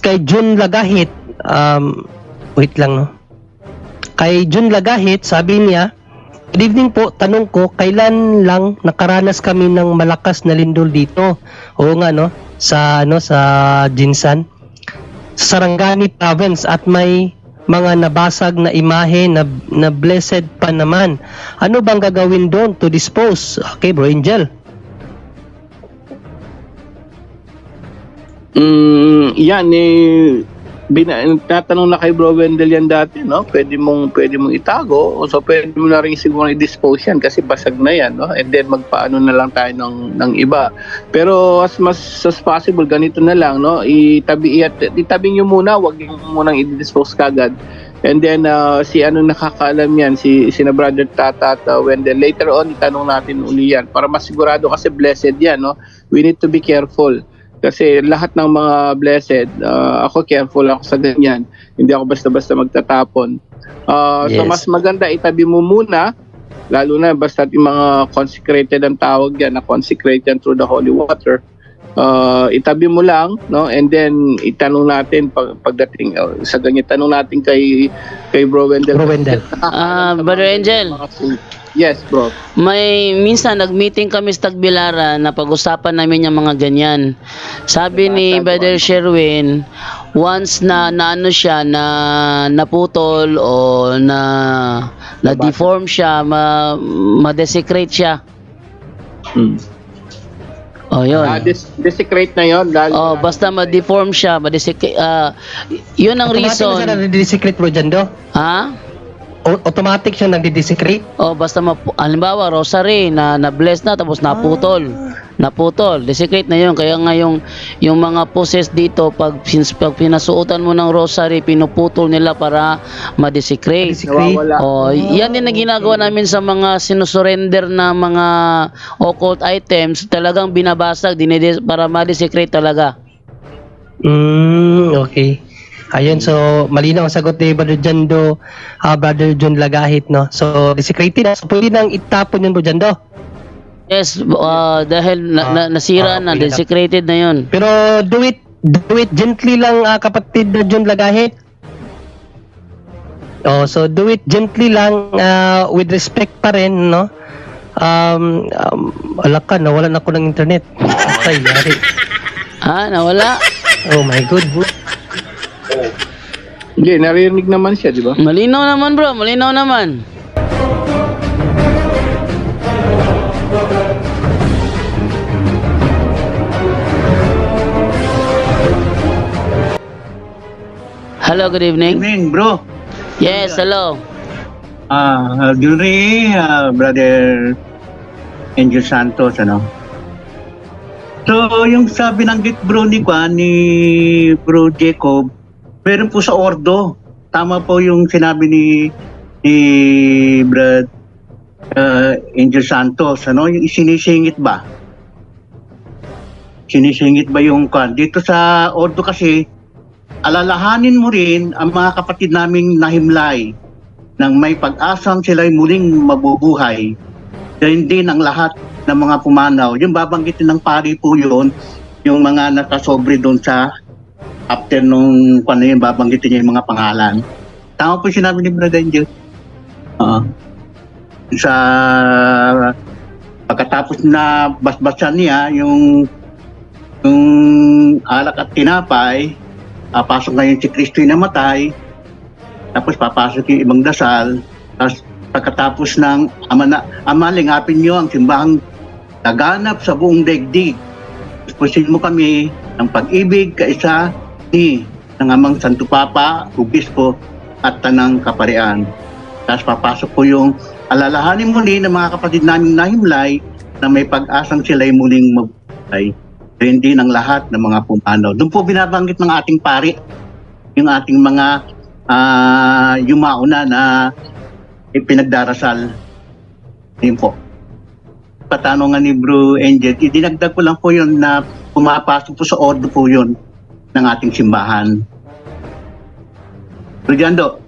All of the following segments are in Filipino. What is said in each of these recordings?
kay Jun Lagahit, um wait lang no. Kay Jun Lagahit, sabi niya, Good evening po, tanong ko, kailan lang nakaranas kami ng malakas na lindol dito? Oo nga no, sa ano sa Jinsan, sa Sarangani province at may mga nabasag na imahe na, na blessed pa naman. Ano bang gagawin doon to dispose? Okay, bro, Angel. Mm, yan eh bina, tatanong na kay Bro Wendell yan dati, no? Pwede mong pwede mong itago o so pwede mo na rin siguro i-dispose yan kasi basag na yan, no? And then magpaano na lang tayo ng ng iba. Pero as much as possible ganito na lang, no? Itabi at itabi niyo muna, wag niyo munang i-dispose kagad. And then uh, si ano nakakaalam yan, si sina brother Tata at uh, Wendell. Later on itanong natin uli yan para masigurado kasi blessed yan, no? We need to be careful kasi lahat ng mga blessed, uh, ako careful ako sa ganyan. Hindi ako basta-basta magtatapon. Uh, So Yes. mas maganda itabi mo muna, lalo na basta yung mga consecrated ang tawag yan, na consecrated through the holy water. Uh, itabi mo lang, no? And then itanong natin pag, pagdating uh, sa ganyan, tanong natin kay kay Bro Wendell. Bro Wendell. Ah, Brother Angel. Yes, bro. May minsan nag-meeting kami sa Tagbilara na pag-usapan namin yung mga ganyan. Sabi ni Brother Sherwin, once na naano siya na naputol o na na deform siya, ma, ma-desecrate siya. Hmm. Oh, yun. Ah, des- desecrate na yon lalo Oh, basta ma-deform siya, ma-desecrate ah, yun ang Automatic na siya reason. nagdi-desecrate bro dyan do? Ha? O- automatic siya nagdi-desecrate? Oh, basta mapu- halimbawa rosary na na-bless na tapos naputol. Naputol, desecrate na 'yon. Kaya nga yung yung mga poses dito pag since pag pinasuotan mo ng rosary, pinuputol nila para ma-desecrate. Nawawala. Oh, yan din ang ginagawa namin sa mga sinusurrender na mga occult items, talagang binabasag dinide para ma-desecrate talaga. Mm, okay. Ayun, so malinaw ang sagot ni Brother Jando, ah, Brother John Lagahit, no? So, desecrated na. So, pwede nang itapon yun, Bro Jando. Yes, ah, dahil na, na- nasira Ah, na, okay na. desecrated na 'yon. Pero, do it, do it gently lang, ah, kapatid na John Lagahit. Oh, so do it gently lang ah, with respect pa rin, no? Um, um wala ka, nawalan ako ng internet. Ay, yari. Ah, nawala. Oh my god. Hindi, naririnig naman siya, di ba? Malinaw naman bro, malinaw naman. Hello, good evening. Evening, bro. Yes, hello. Ah, Gilry, ah, brother Angel Santos, ano? So, yung sa binanggit bro ni Kwan, ni bro Jacob, meron po sa Ordo. Tama po yung sinabi ni ni brad ah, Angel Santos, ano? Yung sinisingit ba? Sinisingit ba yung Kwan? Dito sa Ordo kasi, alalahanin mo rin ang mga kapatid naming nahimlay nang may pag-asang sila'y muling mabubuhay. Ganyan din ang lahat ng mga pumanaw. Yung babanggitin ng pari po yun, yung mga nakasobre doon sa after nung paano yun, babanggitin niya yung mga pangalan. Tama po sinabi ni Brother Angel. Oo. sa pagkatapos na basbasan niya yung yung alak at tinapay, ah, pasok ngayon si Kristo na namatay, tapos papasok yung ibang dasal, tapos pagkatapos ng ama na, ama lingapin niyo ang simbahang naganap sa buong daigdig. Pusin mo kami ng pag-ibig kaisa ni ng amang Santo Papa, Obispo at Tanang Kaparian. Tapos papasok po yung alalahanin muli ng mga kapatid namin nahimlay na may pag-asang sila'y muling mabuhay. Rin din ang lahat ng mga pumanaw. Doon po binabanggit ng ating pari yung ating mga ah yung mauna na ipinagdarasal. Yun po. Patanungan ni Bro Angel, idinagdag ko lang po yun na pumapasok po sa ordo po yun ng ating simbahan. Bro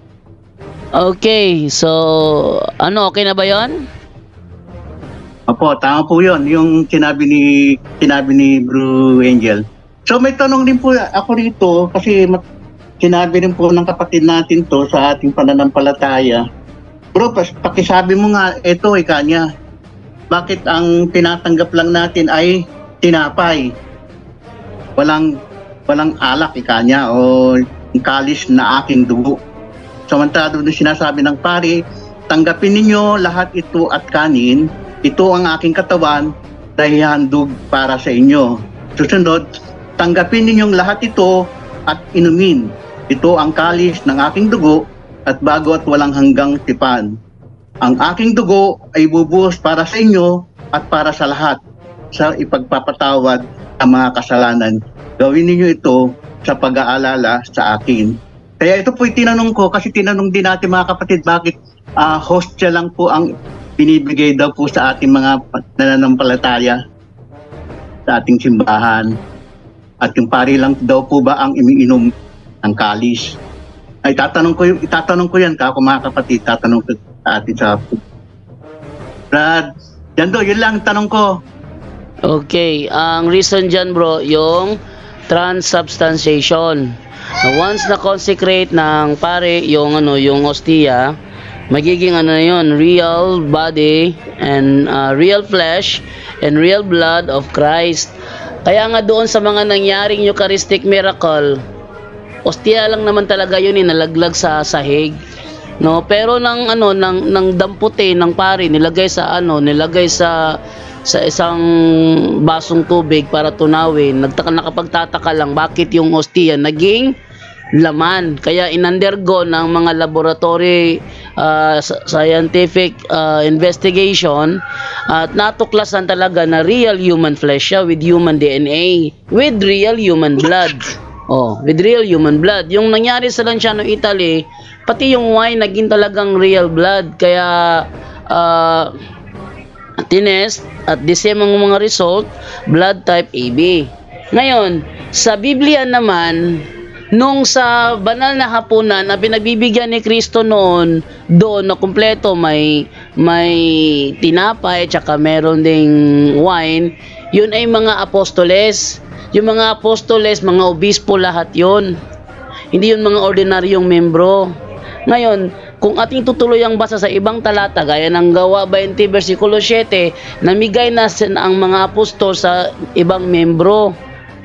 Okay, so ano okay na ba 'yon? Opo, tama po 'yon, yung sinabi ni sinabi ni Bro Angel. So may tanong din po ako rito kasi sinabi rin po ng kapatid natin to sa ating pananampalataya. Bro, pakisabi mo nga ito eh kanya. Bakit ang tinatanggap lang natin ay tinapay? Walang walang alak ikanya o kalis na aking dugo. Samantala doon sinasabi ng pari, tanggapin ninyo lahat ito at kanin, ito ang aking katawan na ihandog para sa inyo. Susunod, tanggapin ninyong lahat ito at inumin. Ito ang kalis ng aking dugo at bago at walang hanggang tipan. Ang aking dugo ay bubuhos para sa inyo at para sa lahat sa ipagpapatawad ang mga kasalanan. Gawin ninyo ito sa pag-aalala sa akin. Kaya ito po tinanong ko kasi tinanong din natin mga kapatid bakit ah, hostya lang po ang binibigay daw po sa ating mga nananampalataya sa ating simbahan. At yung pari lang daw po ba ang iniinom ng kalis. Ay tatanong ko itatanong ko yan kako mga kapatid, tatanong ko sa atin sa Brad, yan do, yun lang tanong ko. Okay, ang reason dyan bro, yung transubstantiation. Once na consecrate ng pare yung ano, yung hostia, magiging ano na yun, real body and uh, real flesh and real blood of Christ. Kaya nga doon sa mga nangyaring Eucharistic miracle, hostia lang naman talaga yun, inalaglag sa sahig. No, pero nang ano nang nang damputin ng pare nilagay sa ano, nilagay sa sa isang basong tubig para tunawin. Nagtaka nakapagtataka lang bakit yung hostia naging laman. Kaya inundergo ng mga laboratory uh, s- scientific uh, investigation at natuklasan talaga na real human flesh siya with human DNA, with real human blood. Oh, with real human blood. Yung nangyari sa Lanciano, Italy, pati yung wine naging talagang real blood. Kaya uh, tinest at the same ang mga result, blood type AB. Ngayon, sa Biblia naman, nung sa banal na hapunan na pinagbibigyan ni Kristo noon, doon na kumpleto may may tinapay tsaka meron ding wine, yun ay mga apostoles. Yung mga apostoles, mga obispo lahat yun. Hindi yun mga ordinaryong membro. Ngayon, kung ating tutuloy ang basa sa ibang talata, gaya ng gawa 20 versikulo 7, namigay na ang mga apostol sa ibang membro.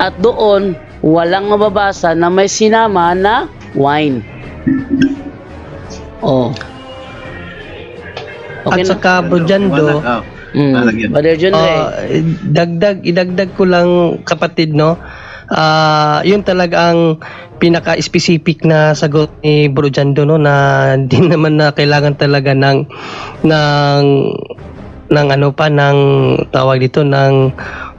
At doon, walang mababasa na may sinama na wine. Oh. Okay At na. saka Bro Jando, oh. Mm. Brother John Ray. Ah, dagdag idagdag ko lang kapatid no. Ah, yun talaga ang pinaka-specific na sagot ni Bro Jando no na di naman na kailangan talaga ng ng ng ano pa ng tawag dito ng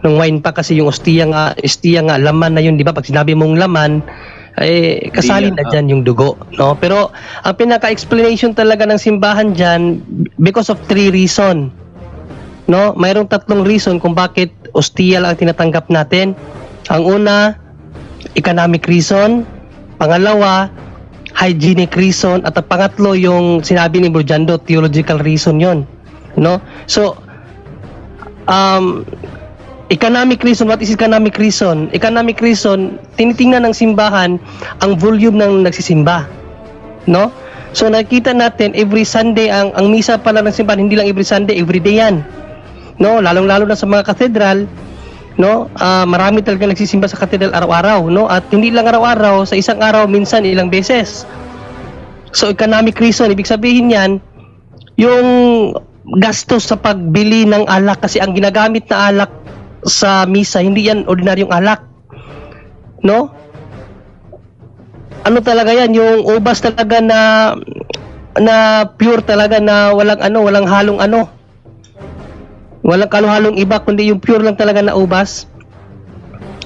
ng wine pa kasi yung ostia nga ostia nga laman na yun di ba? Pag sinabi mong laman eh kasali na Ostia, dyan yung dugo no? Pero ang pinaka-explanation talaga ng simbahan dyan because of three reason no? Mayroong tatlong reason kung bakit ostia lang ang tinatanggap natin. Ang una economic reason. Pangalawa hygienic reason. At ang pangatlo yung sinabi ni Burjando theological reason yon no? So um economic reason what is economic reason economic reason tinitingnan ng simbahan ang volume ng nagsisimba no So nakita natin every Sunday ang ang misa pala ng simbahan hindi lang every Sunday, every day yan. No, lalong-lalo na sa mga katedral, no? ah, marami talaga nagsisimba sa katedral araw-araw, no? At hindi lang araw-araw, sa isang araw minsan ilang beses. So economic reason, ibig sabihin yan, yung gastos sa pagbili ng alak kasi ang ginagamit na alak sa misa hindi yan ordinaryong alak. No? Ano talaga yan, yung ubas talaga na na pure talaga na walang ano, walang halong ano. Walang kaluhalong iba kundi yung pure lang talaga na ubas.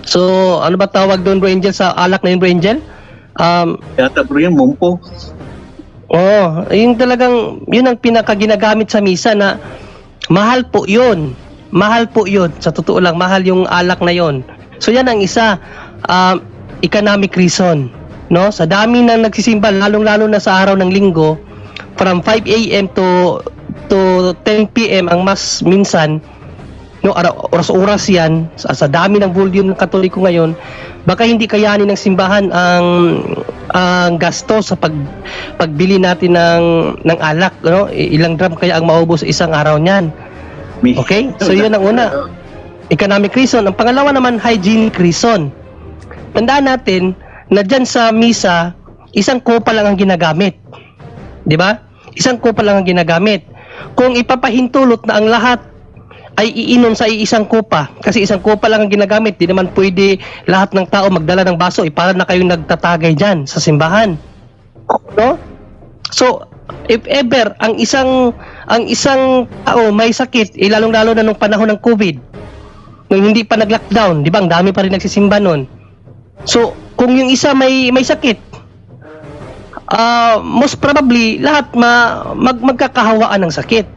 So, ano ba tawag doon bro Angel sa alak na yun bro Angel? Um, Yata bro yung mumpo. Oo, yung talagang, yun ang pinakaginagamit sa misa na mahal po yun. Mahal po yun. Sa totoo lang, mahal yung alak na yun. So yan ang isa, um, economic reason. No? Sa dami ng nagsisimba, lalong-lalo na sa araw ng linggo, from 5 a.m. to to 10 p.m. ang mas minsan, no, oras-oras yan, sa, sa dami ng volume ng katoliko ngayon, baka hindi kayanin ng simbahan ang ang gasto sa pag pagbili natin ng ng alak, no? Ilang drum kaya ang maubos sa isang araw niyan. Okay? So yun ang una. Economic reason. Ang pangalawa naman, hygienic reason. Tandaan natin na dyan sa misa, isang kopa lang ang ginagamit. Di ba? Isang kopa lang ang ginagamit. Kung ipapahintulot na ang lahat ay iinom sa isang kopa, kasi isang kopa lang ang ginagamit, di naman pwede lahat ng tao magdala ng baso, eh, para na kayong nagtatagay dyan sa simbahan. No? So, if ever ang isang ang isang tao may sakit, eh, lalong-lalo na nung panahon ng COVID, nung hindi pa nag-lockdown, di ba? Ang dami pa rin nagsisimba noon. So, kung yung isa may may sakit, ah most probably lahat ma, mag, magkakahawaan ng sakit.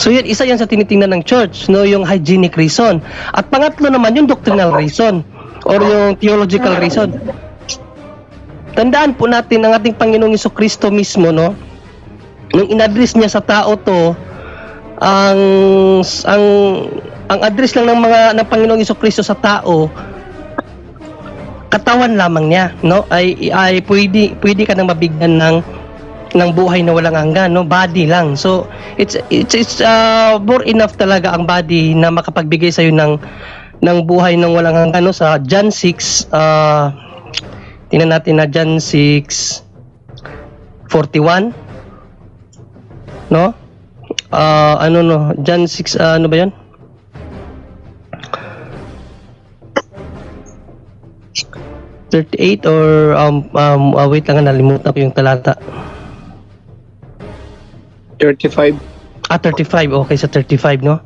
So yun, isa yan sa tinitingnan ng church, no, yung hygienic reason. At pangatlo naman yung doctrinal reason or yung theological reason. Tandaan po natin ang ating Panginoong Kristo mismo, no, nung inaddress niya sa tao to, ang ang ang address lang ng mga ng Panginoong Iso Kristo sa tao katawan lamang niya no? Ay ay pwede pwede ka nang mabigyan ng ng buhay na walang hanggan no? Body lang. So it's it's it's uh, more enough talaga ang body na makapagbigay sa ng ng buhay ng walang hanggan no? Sa John 6 uh, tingnan natin na John 6 41 no Ah, ano no John 6 ah, ano ba 'yan 38 or um, um ah, wait lang nalimutan ko yung talata 35. Ah, 35. Okay, sa 35, no?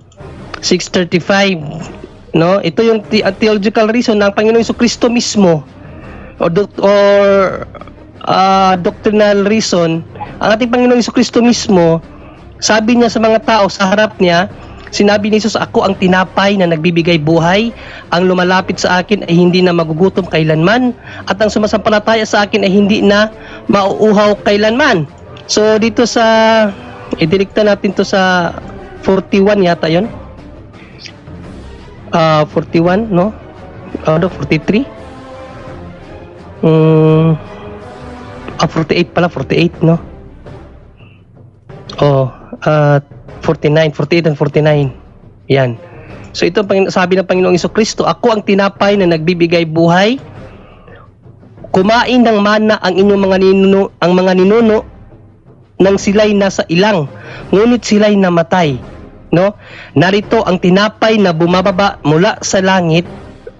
635, no? Ito yung the- ah, theological reason ng Panginoon Hesus Kristo mismo or, doc- or ah, doctrinal reason. Ang ating Panginoon Hesus Kristo mismo, sabi niya sa mga tao sa harap niya, sinabi ni Jesus, ako ang tinapay na nagbibigay buhay. Ang lumalapit sa akin ay hindi na magugutom kailanman at ang sumasampalataya sa akin ay hindi na mauuhaw kailanman. So dito sa idirekta natin to sa 41 yata 'yon. Ah, 41, no? Ano, 43? Mm, ah, 48 pala, 48, no? Oh, ah, 49, 48 and 49. Yan. So ito ang sabi ng Panginoong Iso Kristo, ako ang tinapay na nagbibigay buhay. Kumain ng mana ang inyong mga ninuno, ang mga ninuno nang sila'y nasa ilang, ngunit sila'y namatay. No? Narito ang tinapay na bumababa mula sa langit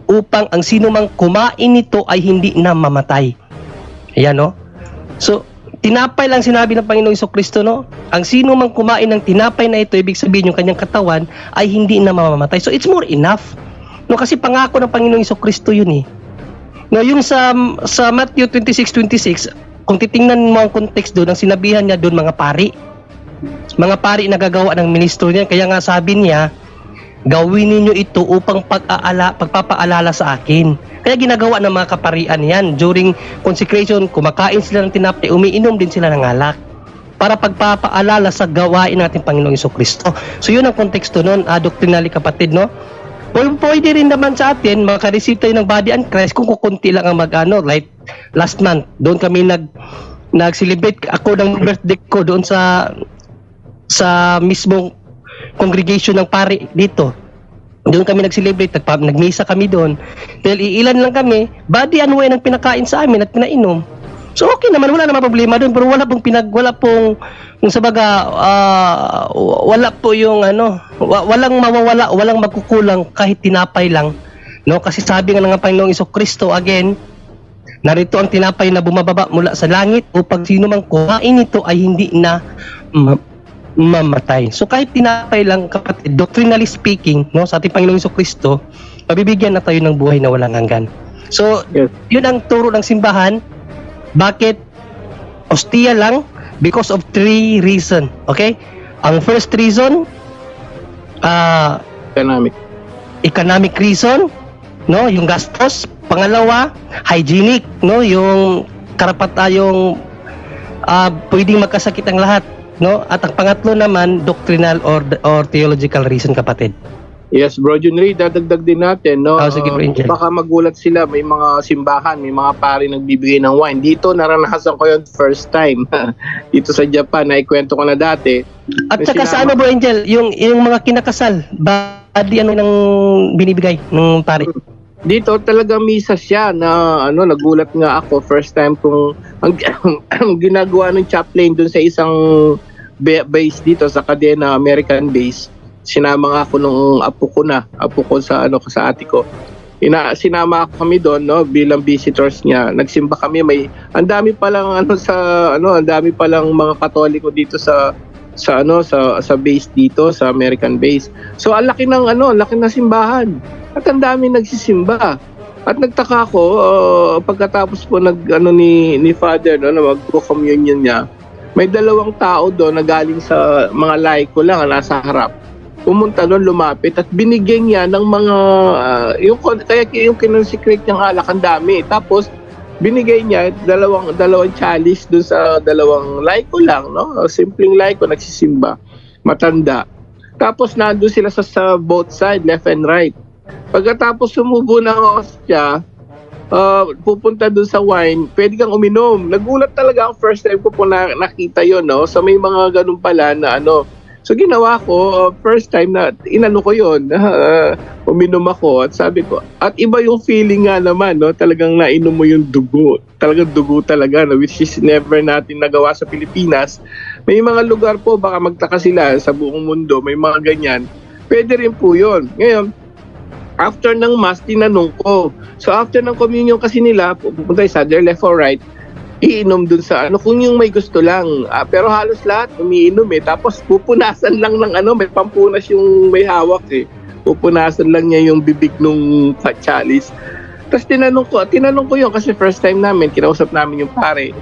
upang ang sino mang kumain nito ay hindi na mamatay. Ayan, no? So, tinapay lang sinabi ng Panginoong Iso Kristo, no? Ang sino mang kumain ng tinapay na ito, ibig sabihin yung kanyang katawan, ay hindi na mamamatay. So, it's more enough. No, kasi pangako ng Panginoong Iso Kristo yun eh. No, yung sa sa Matthew 26:26, kung titingnan mo ang context doon, ang sinabihan niya doon mga pari. Mga pari na gagawa ng ministro niya, kaya nga sabi niya, gawin ninyo ito upang pag-aala, pagpapaalala sa akin. Kaya ginagawa ng mga kaparian yan. During consecration, kumakain sila ng tinapay, umiinom din sila ng alak para pagpapaalala sa gawain natin Panginoong Iso Kristo. So yun ang konteksto nun, uh, doctrinally kapatid, no? Pwede, pwede rin naman sa atin, makareceive tayo ng body and Christ kung kukunti lang ang mag-ano, like last month, doon kami nag nag-celebrate ako ng birthday ko doon sa sa mismong congregation ng pare dito. Doon kami nag-celebrate, nagpa, nagmisa kami doon. Dahil iilan lang kami, body and wine ang pinakain sa amin at pinainom. So okay naman, wala naman problema doon, pero wala pong pinag, wala pong, kung sa baga, ah, wala po yung ano, wa- walang mawawala, walang magkukulang kahit tinapay lang. No, kasi sabi nga ng Panginoong Iso Kristo again, narito ang tinapay na bumababa mula sa langit upang sino mang kumain nito ay hindi na mamatay. So kahit tinapay lang kapatid, doctrinally speaking, no, sa ating Panginoong Iso Kristo, mabibigyan na tayo ng buhay na walang hanggan. So, Yes. yun ang turo ng simbahan. Bakit ostia lang? Because of three reason. Okay? Ang first reason, ah, Economic. economic reason, no, yung gastos. Pangalawa, hygienic, no, yung karapat tayong ah, pwedeng magkasakit ang lahat, no? At ang pangatlo naman, doctrinal or or theological reason, kapatid. Yes, Bro Junri, dadagdag din natin, no? Oh, sige, Bro Uh, Angel. baka magulat sila, may mga simbahan, may mga pari nagbibigay ng wine. Dito, naranasan ko yun first time. Dito sa Japan, naikwento ko na dati. At saka sa ano, Bro Angel, yung, yung mga kinakasal, badi ano nang binibigay ng pare? Dito talaga misa siya na ano nagulat nga ako first time kung ang, ang ginagawa ng chaplain dun sa isang ba- base dito sa kadena American base. Sinama nga ako nung apo ko na, apo ko sa ano sa ate ko. Ina, sinama kami doon no bilang visitors niya. Nagsimba kami may ang dami pa lang ano sa ano, ang dami pa lang mga Katoliko dito sa sa ano sa sa base dito sa American base. So ang laki ng ano, ang laki ng simbahan. At ang dami nagsisimba. At nagtaka ako uh, pagkatapos po nag ano ni ni Father no na magko-communion niya. May dalawang tao doon na galing sa mga laiko lang na nasa harap. Pumunta doon, lumapit at binigyan niya ng mga ah, yung kaya yung kinonsecrate niyang alak ang dami. Tapos binigay niya dalawang dalawang chalice doon sa dalawang laiko lang, no? Simpleng laiko nagsisimba, matanda. Tapos nandun sila sa, sa both side, left and right. Pagkatapos sumubo ng ostya, uh, pupunta dun sa wine, pwede kang uminom. Nagulat talaga ang first time ko po na, nakita yon no? So may mga ganun pala na ano. So ginawa ko, uh, first time na inano ko yon uh, uminom ako at sabi ko, at iba yung feeling nga naman, no? talagang nainom mo yung dugo. Talagang dugo talaga, no? which is never natin nagawa sa Pilipinas. May mga lugar po, baka magtaka sila sa buong mundo, may mga ganyan. Pwede rin po yun. Ngayon, after ng mass, tinanong ko. So after ng communion kasi nila, pupunta sa either left or right, iinom dun sa ano, kung yung may gusto lang. Ah, pero halos lahat umiinom eh. Tapos pupunasan lang ng ano, may pampunas yung may hawak eh. Pupunasan lang niya yung bibig nung chalice. Tapos tinanong ko, tinanong ko yun kasi first time namin, kinausap namin yung pare,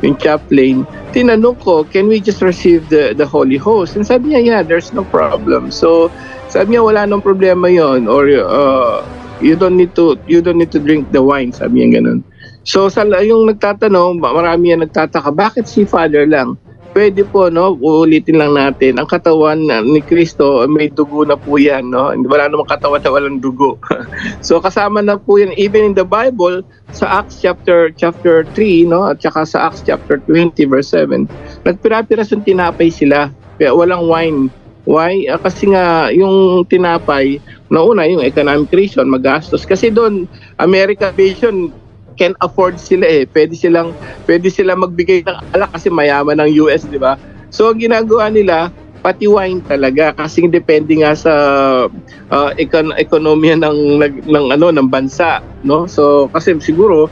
yung chaplain. Tinanong ko, can we just receive the the Holy Host? And sabi niya, yeah, there's no problem. So, sabi niya wala nang problema yon or uh, you don't need to you don't need to drink the wine. Sabi niya ganun. So sa yung nagtatanong marami yan nagtataka bakit si father lang? Pwede po no? Uulitin lang natin. Ang katawan ni Kristo may dugo na po yan no? Wala namang katawan na walang dugo. So kasama na po yan even in the Bible sa Acts chapter chapter 3 no? At saka sa Acts chapter 20 verse 7 nagpira-pira yung tinapay sila. Kaya walang wine Why? Ah, kasi nga yung tinapay, nauna yung economic reason, magastos. Kasi doon, America Vision can afford sila eh. Pwede silang pwede silang magbigay ng alak kasi mayaman ng US, di ba? So ang ginagawa nila, pati wine talaga kasi depende nga sa uh, ekon- ekonomiya ng, ng ng ano ng bansa, no? So kasi siguro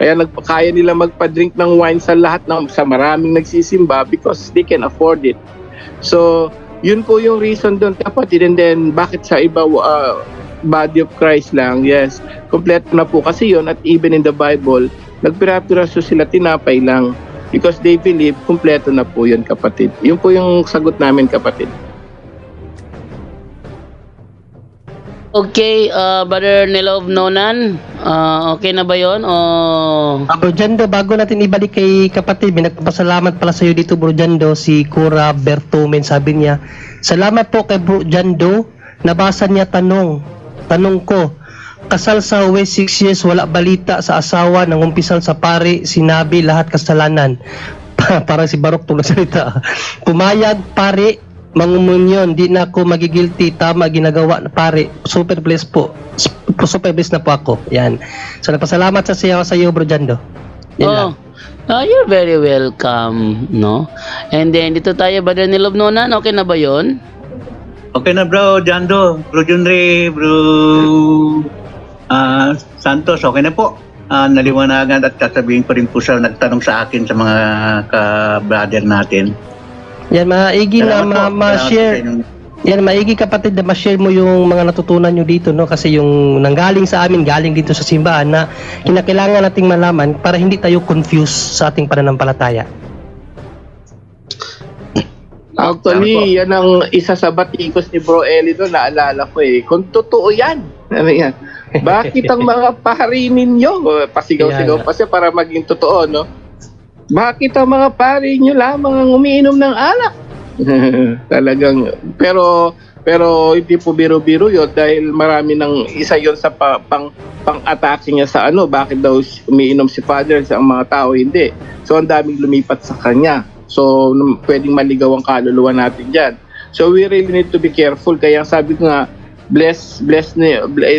kaya nagpakaya nila magpa-drink ng wine sa lahat ng sa maraming nagsisimba because they can afford it. So, yun po yung reason doon. Kapatid and then bakit sa iba uh, body of Christ lang? Yes. Kompleto na po kasi yun at even in the Bible nagpira-piraso sila tinapay lang. Because they believe kompleto na po yun kapatid. Yun po yung sagot namin kapatid Okay, uh, Brother Nilov Nonan, uh, okay na ba yon O... Ah, Bro Jando, bago natin ibalik kay kapatid, may nagpapasalamat pala sa iyo dito Bro Jando, si Cura Bertumen, sabi niya, Salamat po kay Bro Jando, nabasa niya tanong, tanong ko, kasal sa West 6 years, wala balita sa asawa, nang umpisal sa pare, sinabi lahat kasalanan. para si Barok to nagsalita. Pumayag pare mangumunyon, di na ako magigilty, tama ginagawa na pare. Super blessed po. Super blessed na po ako. Yan. So nagpasalamat sa siya sa iyo bro Jando. Yan lang. Oh, ah, you're very welcome, no? And then, dito tayo, Brother Nilob Nonan, okay na ba yon? Okay na bro, Jando, bro Junri, bro ah, Santos, okay na po. Ah, naliwanagan at sasabihin ko rin po sa nagtanong sa akin sa mga ka-brother natin. Yan maigi na ma- ma-share. Yan maigi kapatid na ma-share mo yung mga natutunan nyo dito no kasi yung nanggaling sa amin galing dito sa simbahan na kinakailangan nating malaman para hindi tayo confused sa ating pananampalataya. Actually, yan ang isa sa batikos ni Bro Eli doon, naalala ko eh. Kung totoo yan, ano yan? Bakit ang mga pari ninyo, pasigaw-sigaw pa siya para maging totoo, no? Bakit ang mga pari nyo lamang ang umiinom ng alak? Talagang, pero, pero hindi po biro-biro yun dahil marami ng isa yon sa pa, pang, pang-atake niya sa ano, bakit daw umiinom si Father sa mga tao, hindi. So, ang daming lumipat sa kanya. So, pwedeng maligaw ang kaluluwa natin dyan. So, we really need to be careful. Kaya sabi ko nga, bless, bless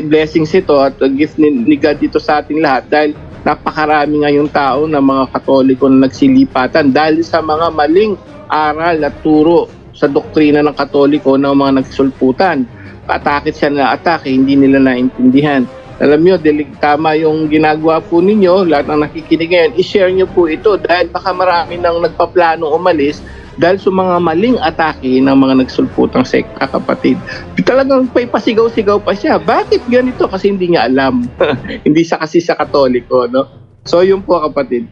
blessings ito at gift ni, ni God dito sa ating lahat dahil napakarami ngayong tao na mga katoliko na nagsilipatan dahil sa mga maling aral at turo sa doktrina ng katoliko ng mga nagsulputan. Atakit siya na atake, hindi nila naintindihan. Alam nyo, delig, tama yung ginagawa po ninyo, lahat ng nakikinig ngayon, i-share nyo po ito dahil baka marami nang nagpaplano umalis dahil sa mga maling atake ng mga nagsulputang sekta kapatid. Talagang may pasigaw-sigaw pa siya. Bakit ganito? Kasi hindi niya alam. hindi siya kasi sa katoliko, no? So yun po kapatid.